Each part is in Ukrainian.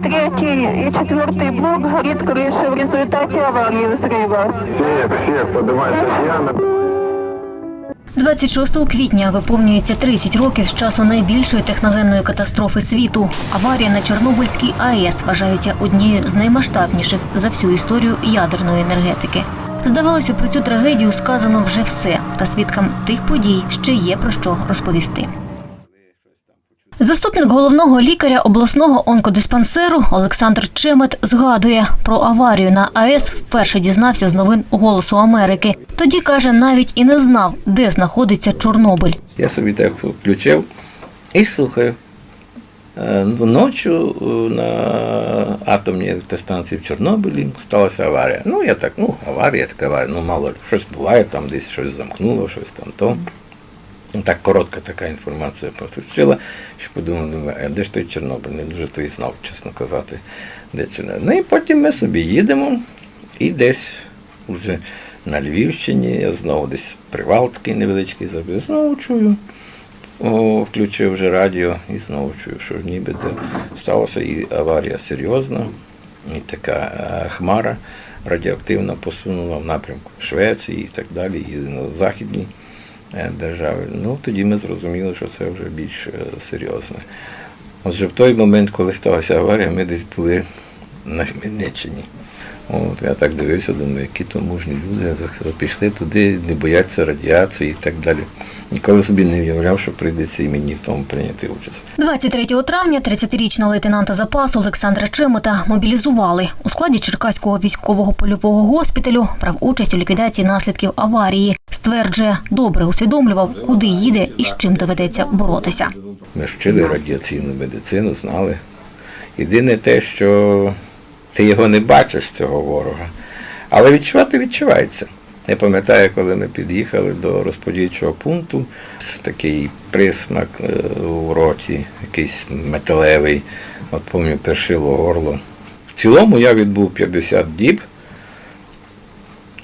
Алло, Припять, третий и четвертый блок горит крыша в результате аварии взрыва. Всех, всех, поднимайте пьяно. 26 квітня виповнюється 30 років з часу найбільшої техногенної катастрофи світу. Аварія на Чорнобильській АЕС вважається однією з наймасштабніших за всю історію ядерної енергетики. Здавалося, про цю трагедію сказано вже все, та свідкам тих подій ще є про що розповісти. Заступник головного лікаря обласного онкодиспансеру Олександр Чемет згадує про аварію на АЕС. Вперше дізнався з новин Голосу Америки. Тоді каже, навіть і не знав, де знаходиться Чорнобиль. Я собі так включив і слухаю. Е, Ночі е, на атомній електростанції в Чорнобилі сталася аварія. Ну, я так, ну, аварія така аварія, ну мало щось буває, там десь щось замкнуло, щось там то. Ну, Так коротка така інформація прозвучала, що подумав, думаю, а де ж той Чорнобиль? Не дуже то і знав, чесно казати, де Чорнобиль. Ну і потім ми собі їдемо і десь вже на Львівщині, я знову десь привал такий невеличкий зробив, знову чую. О, включив вже радіо і знову чую, що ніби це сталася і аварія серйозна, і така е, хмара радіоактивна посунула в напрямку Швеції і так далі, і на західній е, держави. Ну, тоді ми зрозуміли, що це вже більш серйозно. серйозне. Отже, в той момент, коли сталася аварія, ми десь були на Хмельниччині. От, я так дивився, думаю, які то мужні люди пішли туди, не бояться радіації і так далі. Ніколи собі не уявляв, що прийдеться і мені в тому прийняти участь. 23 травня 30-річного лейтенанта запасу Олександра Чемота мобілізували. У складі Черкаського військового польового госпіталю брав участь у ліквідації наслідків аварії. Стверджує, добре усвідомлював, куди їде і з чим доведеться боротися. Ми ж вчили радіаційну медицину, знали. Єдине те, що ти його не бачиш, цього ворога, але відчувати відчувається. Я пам'ятаю, коли ми під'їхали до розподільчого пункту, такий присмак е, у роті, якийсь металевий, от пам'ятаю, першило горло. В цілому я відбув 50 діб,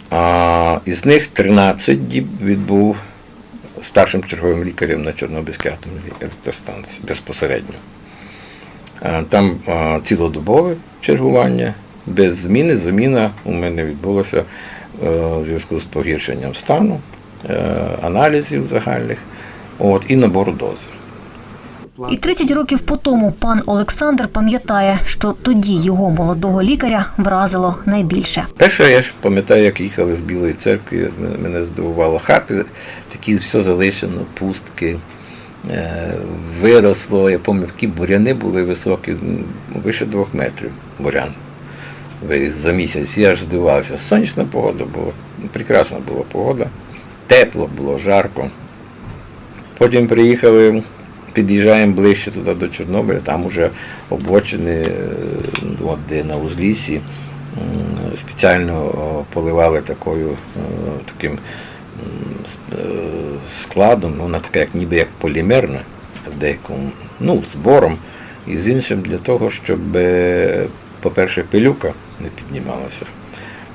а із них 13 діб відбув старшим черговим лікарем на Чорнобильській атомній електростанції безпосередньо. Е, Там е, цілодобове чергування, без зміни. Заміна у мене відбулася е, у зв'язку з погіршенням стану, аналізів загальних от, і набору дози. І 30 років по тому пан Олександр пам'ятає, що тоді його молодого лікаря вразило найбільше. Перше, я ж пам'ятаю, як їхали з Білої церкви, мене здивувало хати, такі все залишено, пустки. Е, Виросло, я пам'ятаю, які буряни були високі, вище двох метрів бурян. За місяць. Я ж здивувався. Сонячна погода була, прекрасна була погода, тепло було, жарко. Потім приїхали, під'їжджаємо ближче туди до Чорнобиля, там уже обочини, де на узліссі, спеціально поливали такою, е, таким складом, ну, вона така, як ніби як полімерна, деякому, ну, збором, і з іншим для того, щоб, е, по-перше, пилюка не піднімалася.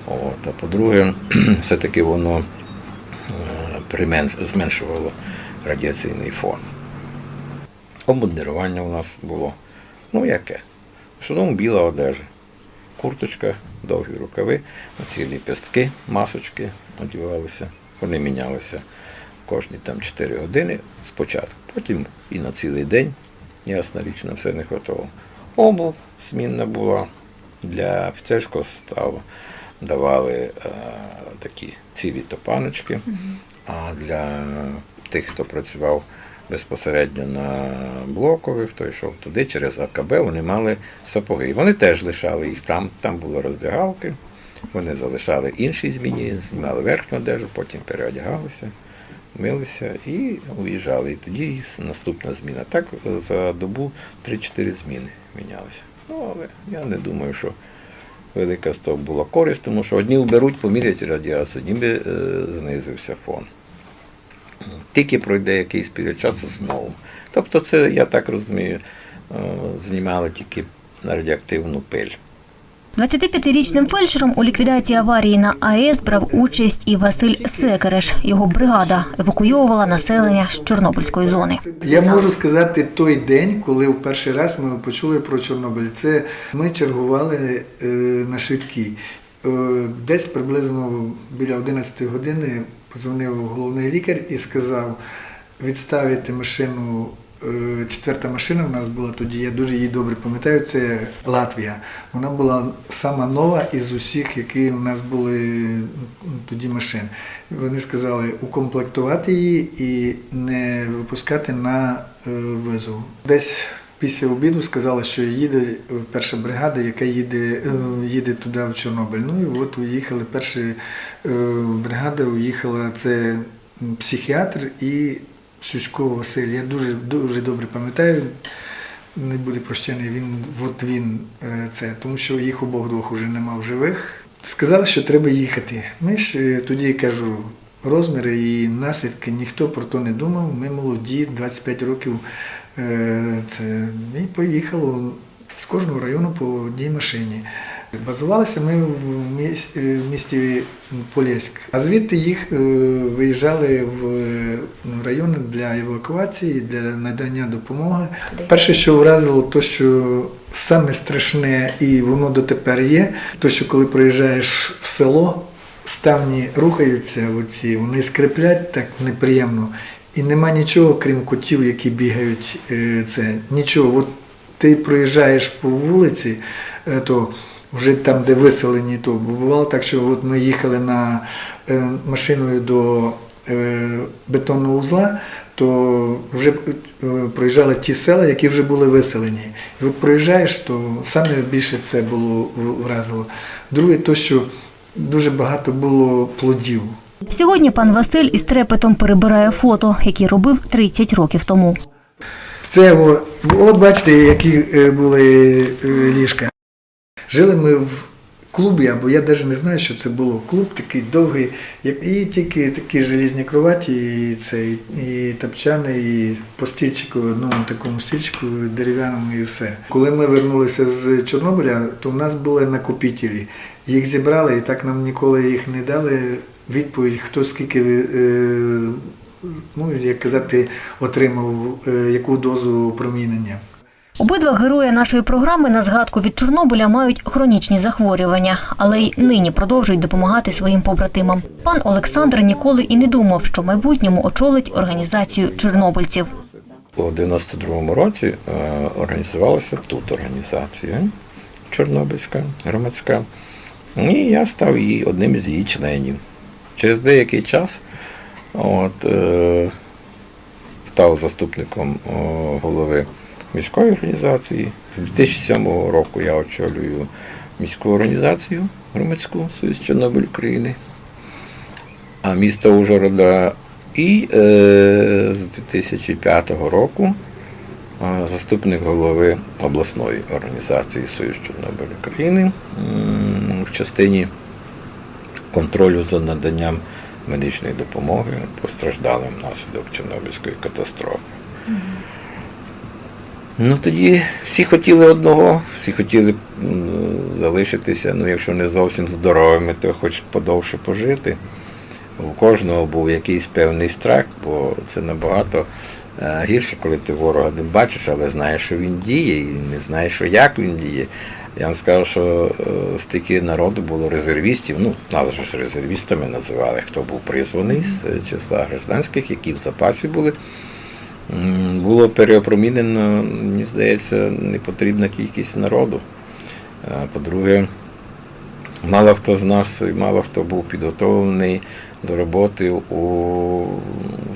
От, а по-друге, все-таки воно е, зменшувало радіаційний фон. Обмундирування у нас було, ну яке? В основному біла одежа. Курточка, довгі рукави, ці ліпістки, масочки одягалися. Вони мінялися кожні там 4 години спочатку. Потім і на цілий день, ясна річ, на все не хватало. Обув змінна бубула для офіцерського ставу. Давали е, такі цілі топаночки, а для тих, хто працював безпосередньо на блокових, хто йшов туди через АКБ, вони мали сапоги. Вони теж лишали їх там, там були роздягалки, вони залишали інші зміні, знімали верхню одежу, потім переодягалися, милися і уїжджали. І тоді наступна зміна. Так за добу 3-4 зміни мінялися. Ну, але я не думаю, що велика з того була користь, тому що одні вберуть, помірять радіацію, ніби е, знизився фон. Тільки пройде якийсь період часу знову. Тобто це, я так розумію, е, знімали тільки на радіоактивну пиль. 25-річним фельдшером у ліквідації аварії на АЕС брав участь і Василь Секереш. Його бригада евакуйовувала населення з Чорнобильської зони. Я можу сказати той день, коли в перший раз ми почули про Чорнобиль. Це ми чергували е, на швидкій. Е, десь приблизно біля 11 години подзвонив головний лікар і сказав відставити машину. Е, Четверта машина в нас була тоді, я дуже її добре пам'ятаю, це Латвія. Вона була сама нова із усіх, які у нас були тоді машин. Вони сказали укомплектувати її і не випускати на е, визов. Десь після обіду сказали, що їде е, перша бригада, яка їде, їде туди в Чорнобиль. Ну і от уїхали. Перша бригада уїхала це психіатр і Сюсько Василь. Я дуже дуже добре пам'ятаю. Не буде прощений, він от він е, це, тому що їх обох двох уже нема в живих. Сказали, що треба їхати. Ми ж е, тоді кажу, розміри і наслідки ніхто про то не думав. Ми молоді, 25 років. е, Це і поїхало з кожного району по одній машині. Базувалися ми в е, місті Полєськ, а звідти їх е, виїжджали в е, райони для евакуації, для надання допомоги. Перше, що вразило, то що саме страшне, і воно дотепер є, то що коли приїжджаєш в село, ставні рухаються, оці, вони скриплять так неприємно. І нема нічого, крім котів, які бігають. е, Це нічого. От ти проїжджаєш по вулиці, то вже там, де виселені, то бувало так, що от ми їхали на е, машиною до е, бетонного узла, то вже е, проїжджали ті села, які вже були виселені. І от проїжджаєш, то саме більше це було вразило. Друге, то що дуже багато було плодів. Сьогодні пан Василь із трепетом перебирає фото, які робив 30 років тому. Це о, от бачите, які були ліжка. Жили ми в клубі, або я навіть не знаю, що це було. Клуб такий довгий, і тільки такі желізні кроваті, і, це, і тапчани, і по стільчику, одному такому стільчику дерев'яному і все. Коли ми вернулися з Чорнобиля, то в нас були накопителі. Їх зібрали, і так нам ніколи їх не дали відповідь, хто скільки. Е, ну, як казати, отримав е, яку дозу промінення. Обидва герої нашої програми на згадку від Чорнобиля мають хронічні захворювання, але й нині продовжують допомагати своїм побратимам. Пан Олександр ніколи і не думав, що в майбутньому очолить організацію чорнобильців. У 92-му році е, організувалася тут організація Чорнобильська, громадська. І я став її одним з її членів. Через деякий час от, е, став заступником голови міської організації. З 2007 року я очолюю міську організацію громадську Союз Чорнобиль України, а місто Ужгорода і е, з 2005 року е, заступник голови обласної організації Союз Чорнобиль України в частині контролю за наданням медичної допомоги постраждалим внаслідок Чорнобильської катастрофи. Ну тоді всі хотіли одного, всі хотіли залишитися, ну якщо не зовсім здоровими, то хоч подовше пожити. У кожного був якийсь певний страх, бо це набагато е, гірше, коли ти ворога не бачиш, але знаєш, що він діє, і не знаєш, що як він діє. Я вам скажу, що е, стільки народу було резервістів, ну, нас ж резервістами називали, хто був призваний з е, числа гражданських, які в запасі були. Було переопромінено, мені здається, непотрібна кількість народу. Е, По-друге, мало хто з нас, і мало хто був підготовлений до роботи у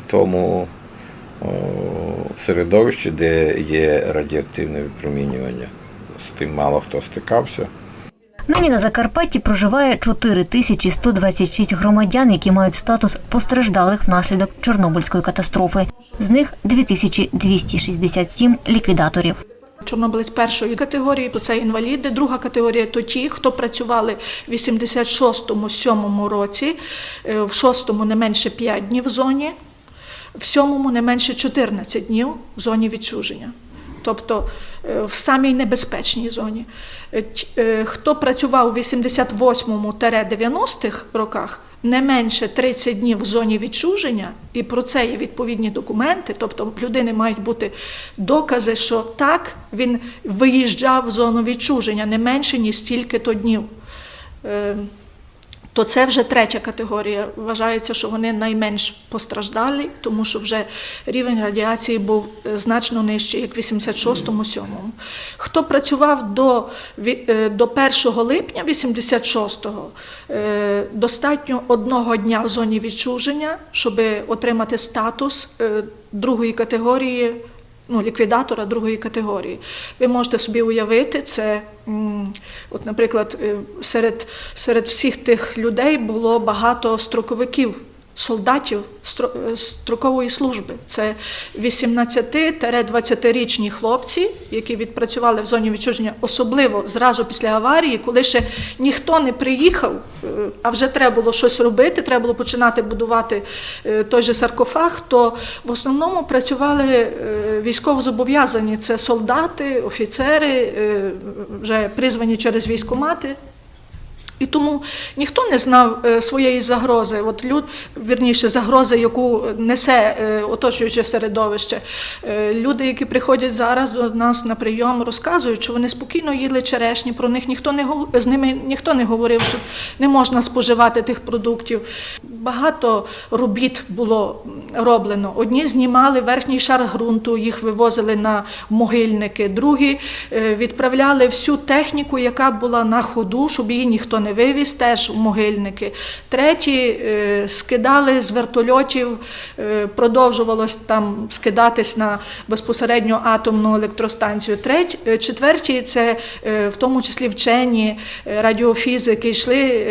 тому середовищі, де є радіоактивне випромінювання. З тим мало хто стикався. Нині на Закарпатті проживає 4126 громадян, які мають статус постраждалих внаслідок Чорнобильської катастрофи. З них 2267 ліквідаторів. Чорнобилець першої категорії це інваліди. Друга категорія то ті, хто працювали в 86-му, 7-му році, е, в 6-му не менше 5 днів в зоні, в 7-му не менше 14 днів в зоні відчуження. Тобто е, в самій небезпечній зоні. Е, е, Хто працював у 88-90-х роках, не менше 30 днів в зоні відчуження, і про це є відповідні документи, тобто людини мають бути докази, що так він виїжджав в зону відчуження не менше ніж стільки-то днів. То це вже третя категорія. Вважається, що вони найменш постраждалі, тому що вже рівень радіації був е, значно нижчий, як в 86-му, 7-му. Хто працював до, е, до 1 липня 86-го, е, достатньо одного дня в зоні відчуження, щоб отримати статус другої категорії ну, ліквідатора другої категорії. Ви можете собі уявити, це, от, наприклад, е, серед, серед всіх тих людей було багато строковиків. Солдатів е, строкової служби це 18-20-річні хлопці, які відпрацювали в зоні відчуження, особливо зразу після аварії, коли ще ніхто не приїхав, е, а вже треба було щось робити, треба було починати будувати е, той же саркофаг. То в основному працювали е, військовозобов'язані. Це солдати, офіцери, вже призвані через військомати. І тому ніхто не знав е, своєї загрози, от люд, вірніше, загрози, яку несе е, оточуюче середовище. Е, люди, які приходять зараз до нас на прийом, розказують, що вони спокійно їли черешні, про них ніхто не з ними ніхто не говорив, що не можна споживати тих продуктів. Багато робіт було роблено. Одні знімали верхній шар ґрунту, їх вивозили на могильники, другі відправляли всю техніку, яка була на ходу, щоб її ніхто не вивіз, теж в могильники. Треті е, скидали з вертольотів, е, продовжувалось там скидатись на безпосередньо атомну електростанцію. Треть, е, четверті це в тому числі вчені радіофізики, йшли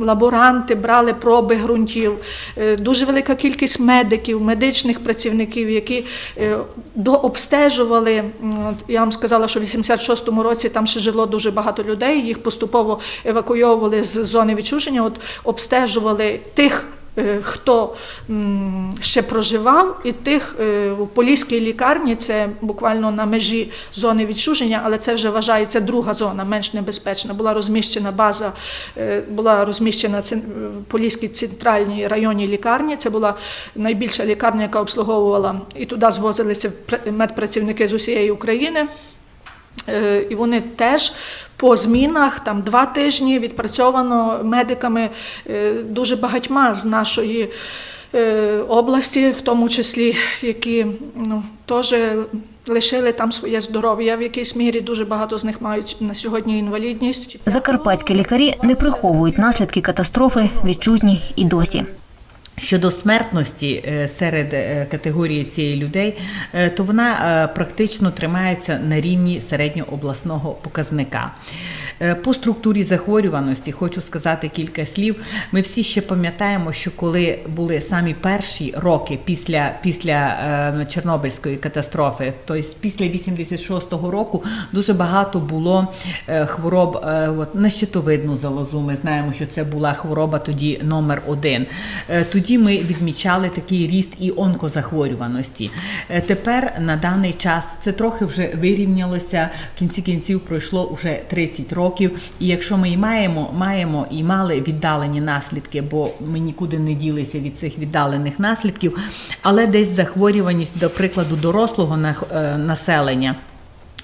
лаборанти, брали проби ґрунтів. Дуже велика кількість медиків, медичних працівників, які дообстежували. Я вам сказала, що в 86-му році там ще жило дуже багато людей. Їх поступово евакуйовували з зони відчуження, от обстежували тих. е, Хто ще проживав, і тих е, у Поліській лікарні, це буквально на межі зони відчуження, але це вже вважається друга зона, менш небезпечна. Була розміщена база, е, була розміщена в Поліській центральній районній лікарні. Це була найбільша лікарня, яка обслуговувала, і туди звозилися пр- медпрацівники з усієї України. Е, І вони теж по змінах, там два тижні відпрацьовано медиками е, дуже багатьма з нашої е, області, в тому числі, які ну, теж лишили там своє здоров'я в якійсь мірі. Дуже багато з них мають на сьогодні інвалідність. Закарпатські лікарі не приховують наслідки катастрофи, відчутні і досі. Щодо смертності е, серед е, категорії цієї людей, е, то вона практично тримається на рівні середньообласного показника. Е, По структурі захворюваності хочу сказати кілька слів. Ми всі ще пам'ятаємо, що коли були самі перші роки після, після е, Чорнобильської катастрофи, тобто після 86-го року, дуже багато було е, хвороб от, на щитовидну залозу. Ми знаємо, що це була хвороба тоді номер один. Тоді ми відмічали такий ріст і онкозахворюваності. Тепер на даний час це трохи вже вирівнялося. В кінці кінців пройшло вже 30 років. І якщо ми і маємо, маємо і мали віддалені наслідки, бо ми нікуди не ділися від цих віддалених наслідків, але десь захворюваність, до прикладу, дорослого е, населення.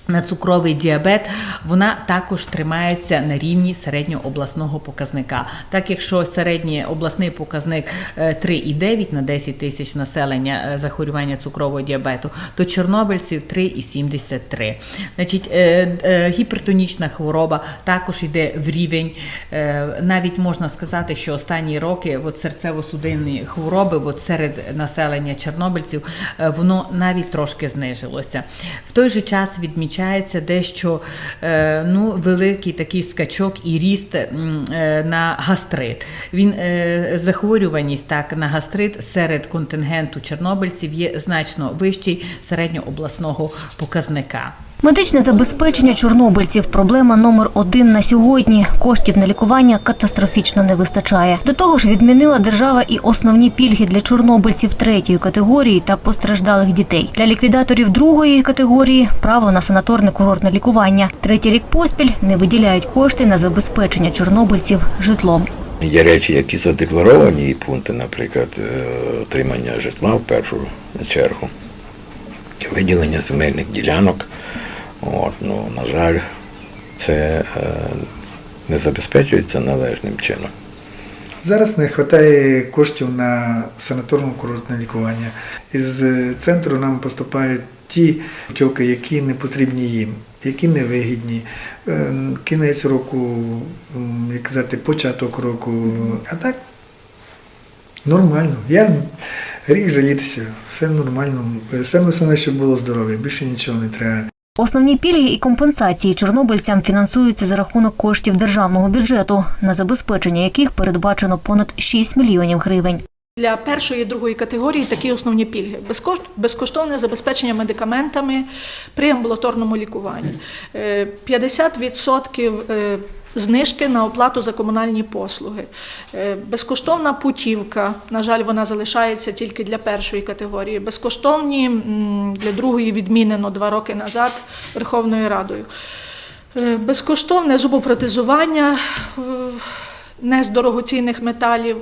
На цукровий діабет вона також тримається на рівні середньообласного показника. Так, якщо середній обласний показник е, 3,9 на 10 тисяч населення е, захворювання цукрового діабету, то чорнобильців 3,73. Значить, е, е, гіпертонічна хвороба також йде в рівень. е, Навіть можна сказати, що останні роки от серцево-судинні хвороби от серед населення чорнобильців е, воно навіть трошки знижилося. В той же час відмічається дещо е, ну, великий такий скачок і ріст е, на гастрит. Він е, захворюваність так на гастрит серед контингенту чорнобильців є значно вищий середньообласного показника. Медичне забезпечення чорнобильців проблема номер один на сьогодні. Коштів на лікування катастрофічно не вистачає. До того ж, відмінила держава і основні пільги для чорнобильців третьої категорії та постраждалих дітей. Для ліквідаторів другої категорії право на санаторне курортне лікування. Третій рік поспіль не виділяють кошти на забезпечення чорнобильців житлом. Є речі, які задекларовані, і пункти, наприклад, е, отримання житла в першу чергу, виділення земельних ділянок. От, ну, на жаль, це е, не забезпечується належним чином. Зараз не вистачає коштів на санаторно-курортне лікування. Із е, центру нам поступають ті путівки, які не потрібні їм, які не вигідні. Е, Кінець року, як казати, початок року. А так нормально. Я рік жалітися, все нормально. Саме основне, щоб було здоров'я, більше нічого не треба. Основні пільги і компенсації чорнобильцям фінансуються за рахунок коштів державного бюджету, на забезпечення яких передбачено понад 6 мільйонів гривень. Для першої і другої категорії такі основні пільги: безкоштовне забезпечення медикаментами при амбулаторному лікуванні, Е, 50% е, знижки на оплату за комунальні послуги, Е, безкоштовна путівка. На жаль, вона залишається тільки для першої категорії. Безкоштовні для другої відмінено два роки назад Верховною Радою. Е, Безкоштовне зубопротезування е, не з дорогоцінних металів,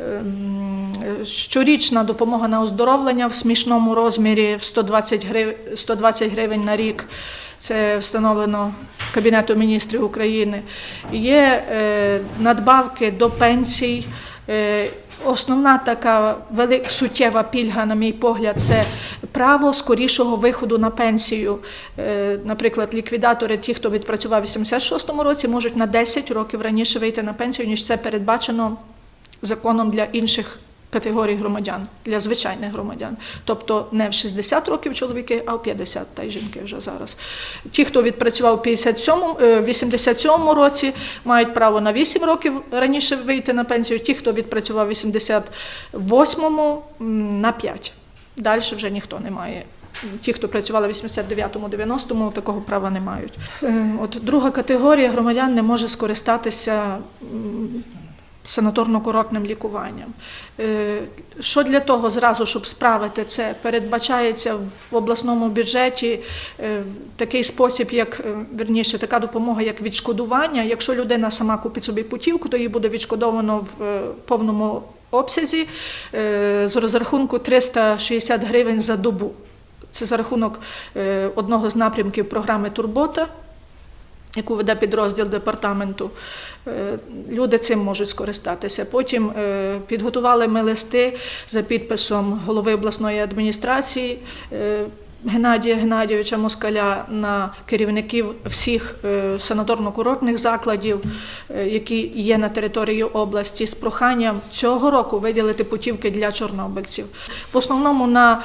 ем, щорічна допомога на оздоровлення в смішному розмірі в 120 гривень, 120 гривень на рік. Це встановлено Кабінетом міністрів України. Є е, надбавки до пенсій. Основна така велика суттєва пільга, на мій погляд, це право скорішого виходу на пенсію. Е, Наприклад, ліквідатори, ті, хто відпрацював у 86-му році, можуть на 10 років раніше вийти на пенсію, ніж це передбачено законом для інших категорій громадян, для звичайних громадян. Тобто не в 60 років чоловіки, а в 50, та й жінки вже зараз. Ті, хто відпрацював у 57-му, е, 87-му році, мають право на 8 років раніше вийти на пенсію. Ті, хто відпрацював у 88-му, на 5. Далі вже ніхто не має. Ті, хто працювали в 89-му, 90-му, такого права не мають. Е, От друга категорія громадян не може скористатися санаторно-курортним лікуванням. Е, Що для того зразу, щоб справити це, передбачається в обласному бюджеті е, такий спосіб, як е, верніше, така допомога, як відшкодування. Якщо людина сама купить собі путівку, то їй буде відшкодовано в повному обсязі з розрахунку 360 гривень за добу. Це за рахунок одного з напрямків програми Турбота яку веде підрозділ департаменту. Е, Люди цим можуть скористатися. Потім е, підготували ми листи за підписом голови обласної адміністрації. е, Геннадія Геннадійовича Москаля на керівників всіх санаторно-курортних закладів, які є на території області, з проханням цього року виділити путівки для чорнобильців. В основному на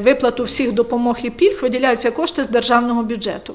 виплату всіх допомог і пільг виділяються кошти з державного бюджету.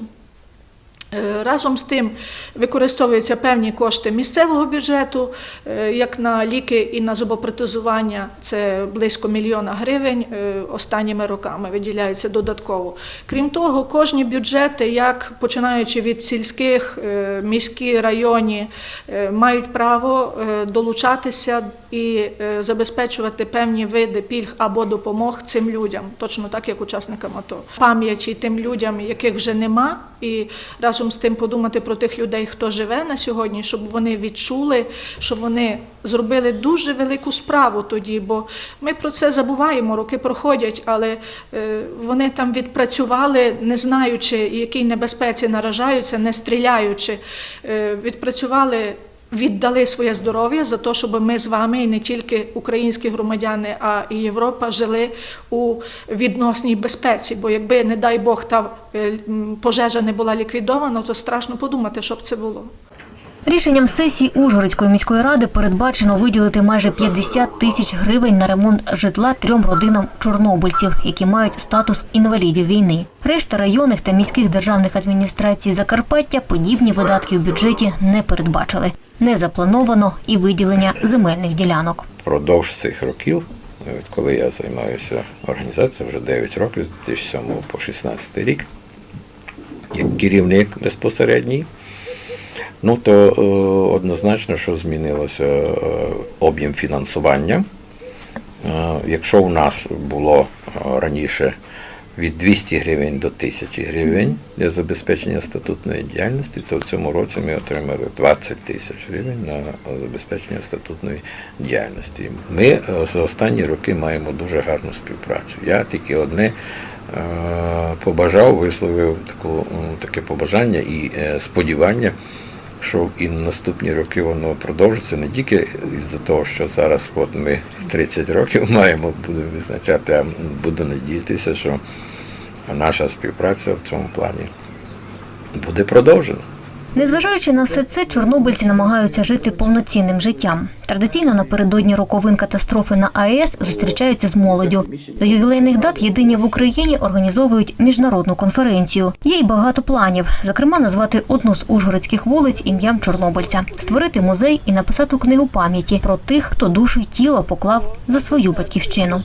Е, Разом з тим використовуються певні кошти місцевого бюджету, е, як на ліки і на зубопротезування, це близько мільйона гривень е, останніми роками виділяється додатково. Крім того, кожні бюджети, як починаючи від сільських, міські, районні, е, мають право долучатися і забезпечувати певні види пільг або допомог цим людям, точно так як учасникам АТО. Пам'яті тим людям, яких вже нема, і разом з тим подумати про тих людей, хто живе на сьогодні, щоб вони відчули, щоб вони зробили дуже велику справу тоді, бо ми про це забуваємо, роки проходять, але е, вони там відпрацювали, не знаючи, якій небезпеці наражаються, не стріляючи, Е, відпрацювали віддали своє здоров'я за те, щоб ми з вами, і не тільки українські громадяни, а і Європа жили у відносній безпеці. Бо якби, не дай Бог, та е, пожежа не була ліквідована, то страшно подумати, що б це було. Рішенням сесії Ужгородської міської ради передбачено виділити майже 50 тисяч гривень на ремонт житла трьом родинам чорнобильців, які мають статус інвалідів війни. Решта районних та міських державних адміністрацій Закарпаття подібні видатки у бюджеті не передбачили. Не заплановано і виділення земельних ділянок. Продовж цих років, коли я займаюся організацією вже 9 років, з 2007 по 2016 рік, як керівник безпосередній. Ну то е, однозначно, що змінилося е, об'єм фінансування. Е, Якщо у нас було раніше від 200 гривень до 1000 гривень для забезпечення статутної діяльності, то в цьому році ми отримали 20 тисяч гривень на забезпечення статутної діяльності. Ми за останні роки маємо дуже гарну співпрацю. Я тільки одне побажав, висловив таку, таке побажання і сподівання, що і на наступні роки воно продовжиться не тільки з-за того, що зараз от ми 30 років маємо, будемо визначати, а буду надіятися, що наша співпраця в цьому плані буде продовжена. Незважаючи на все це, чорнобильці намагаються жити повноцінним життям. Традиційно напередодні роковин катастрофи на АЕС зустрічаються з молоддю. До ювілейних дат єдині в Україні організовують міжнародну конференцію. Є й багато планів, зокрема, назвати одну з ужгородських вулиць ім'ям чорнобильця, створити музей і написати книгу пам'яті про тих, хто душу й тіло поклав за свою батьківщину.